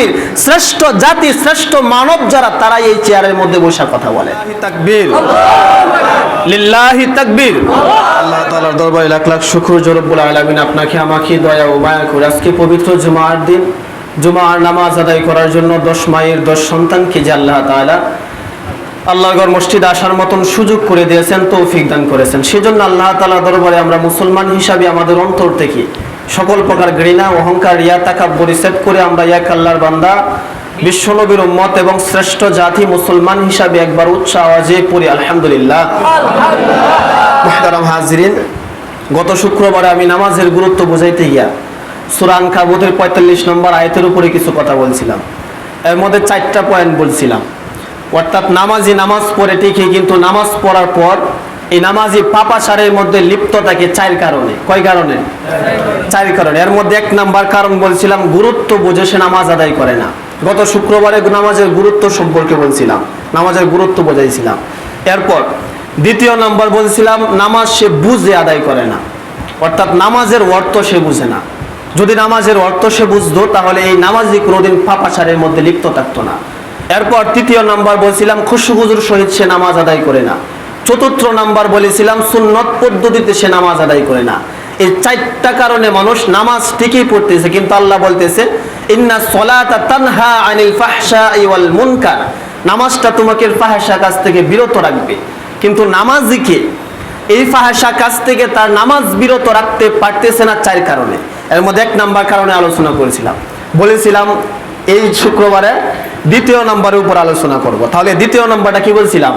পৃথিবীর শ্রেষ্ঠ জাতি শ্রেষ্ঠ মানব যারা তারা এই চেয়ারের মধ্যে বসে কথা বলে। তাকবীর। লিল্লাহি তাকবীর। আল্লাহ তাআলার দরবারে লাখ লাখ শুকর জরব্বুল আলামিন আপনাকে আমাকে দয়া ও মায়া করে আজকে পবিত্র জুমার দিন জুমার নামাজ আদায় করার জন্য দশ মায়ের দশ সন্তানকে যে আল্লাহ তাআলা আল্লাহগড় মসজিদ আসার মতন সুযোগ করে দিয়েছেন তৌফিক দান করেছেন। সেজন্য আল্লাহ তাআলা দরবারে আমরা মুসলমান হিসাবে আমাদের অন্তর থেকে সকল প্রকার ঘৃণা অহংকার রিয়া তাকাব্বরি সেট করে আমরা এক আল্লাহর বান্দা বিশ্বনবীর উম্মত এবং শ্রেষ্ঠ জাতি মুসলমান হিসাবে একবার উচ্চ আওয়াজে পড়ি আলহামদুলিল্লাহ। মুহতারাম হাজরিন গত শুক্রবারে আমি নামাজের গুরুত্ব বুঝাইতে গিয়া সুরান কাবুতের পঁয়তাল্লিশ নম্বর আয়তের উপরে কিছু কথা বলছিলাম। এর মধ্যে চারটা পয়েন্ট বলছিলাম। অর্থাৎ নামাজি নামাজ পড়ে ঠিকই কিন্তু নামাজ পড়ার পর এই নামাজি পাপাচারের মধ্যে লিপ্ত থাকে চার কারণে। কয় কারণে? চার কারণে। এর মধ্যে এক নাম্বার কারণ বলছিলাম, গুরুত্ব বুঝে সে নামাজ আদায় করে না। গত শুক্রবারে নামাজের গুরুত্ব সম্পর্কে বলছিলাম, নামাজের গুরুত্ব বোঝাইছিলাম। এরপর দ্বিতীয় নাম্বার বলছিলাম, নামাজ সে বুঝে আদায় করে না। অর্থাৎ নামাজের অর্থ সে বুঝে না। যদি নামাজের অর্থ সে বুঝতো, তাহলে এই নামাজি কোনোদিন পাপাচারের মধ্যে লিপ্ত থাকতো না। এরপর তৃতীয় নাম্বার বলছিলাম খুশু হুজুর সহিত সে নামাজ আদায় করে না। চতুর্থ নাম্বার বলেছিলাম, সুন্নত পদ্ধতিতে সে নামাজ আদায় করে না। এই চারটা কারণে মানুষ নামাজ ঠিকই পড়তেছে, কিন্তু আল্লাহ বলতেছে, ইন্না সলাতা তানহা আনিল ফাহশাই ওয়াল মুনকার। নামাজটা তোমাকে ফাহশা কাজ থেকে বিরত রাখবে। কিন্তু নামাজিকে এই ফাহাসা কাজ থেকে তার নামাজ বিরত রাখতে পারতেছে না চার কারণে। এর মধ্যে এক নাম্বার কারণে আলোচনা করেছিলাম। বলেছিলাম, এই শুক্রবারে দ্বিতীয় নাম্বারের উপর আলোচনা করব। তাহলে দ্বিতীয় নাম্বারটা কি বলছিলাম?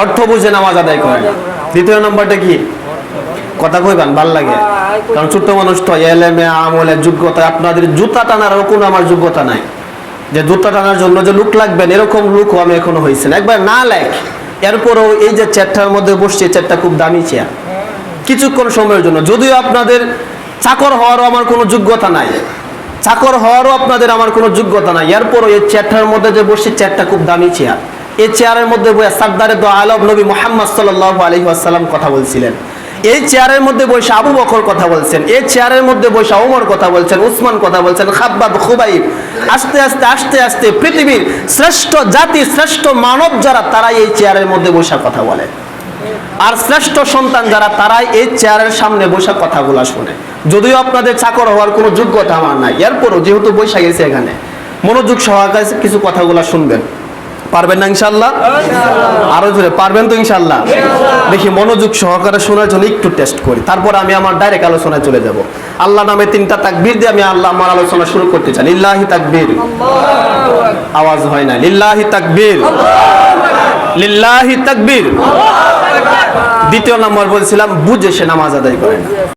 অর্থ বুঝে নামাজ আদায় করে দ্বিতীয় নাম্বারটা কি? কথা কইবান ভালো লাগে। কারণ ছোট্ট মানুষ তো এলেমে আমলে যোগ্যতা আপনাদের জুতা টানারও কোনো আমার যোগ্যতা নাই। যে জুতা টানার জন্য যে লুক লাগবেন এরকম লুকও আমি এখনও হয়েছে না। একবার না লেখ এরপরও এই যে চেয়ারটার মধ্যে বসছে চেয়ারটা খুব দামি চেয়ার। কিছুক্ষণ সময়ের জন্য। যদিও আপনাদের চাকর হওয়ারও আমার কোনো যোগ্যতা নাই। চাকর হওয়ারও আপনাদের আমার কোনো যোগ্যতা নাই। এরপরও এই চেয়ারটার মধ্যে যে বসছে চেয়ারটা খুব দামি চেয়ার। এই চেয়ারের মধ্যে বসে সাদ্দারে দো আলম নবী মোহাম্মদ সাল্লাহ আলী আসসালাম কথা বলছিলেন। এই চেয়ারের মধ্যে বসে আবু বকর কথা বলছেন, এই চেয়ারের মধ্যে বসে ওমর কথা বলছেন, উসমান কথা বলছেন, খাব্বাব, খুবাইব, আস্তে আস্তে আস্তে আস্তে পৃথিবীর শ্রেষ্ঠ জাতি, শ্রেষ্ঠ মানব যারা, তারাই এই চেয়ারের মধ্যে বসে কথা বলে। আর শ্রেষ্ঠ সন্তান যারা, তারাই এই চেয়ারের সামনে বসে কথাগুলো শুনে। যদিও আপনাদের চাকর হওয়ার কোনো যোগ্যতা আমার নাই, এরপরও যেহেতু বৈশা গেছে এখানে, মনোযোগ সহকারে কিছু কথাগুলো শুনবেন। পারবেন না ইনশাল্লাহ? আরও জোরে পারবেন তো ইনশাল্লাহ? দেখি মনোযোগ সহকারে শোনার জন্য একটু টেস্ট করি। তারপর আমি আমার ডাইরেক্ট আলোচনায় চলে যাব। আল্লাহ নামে তিনটা তাকবীর দিয়ে আমি আল্লাহ আমার আলোচনা শুরু করতে চাই। লিল্লাহি তাকবীর। আওয়াজ হয় না লিল্লাহি তাকবীর। লিল্লাহি তাকবীর। দ্বিতীয় নম্বর বলছিলাম বুঝে সে নামাজ আদায় করে না।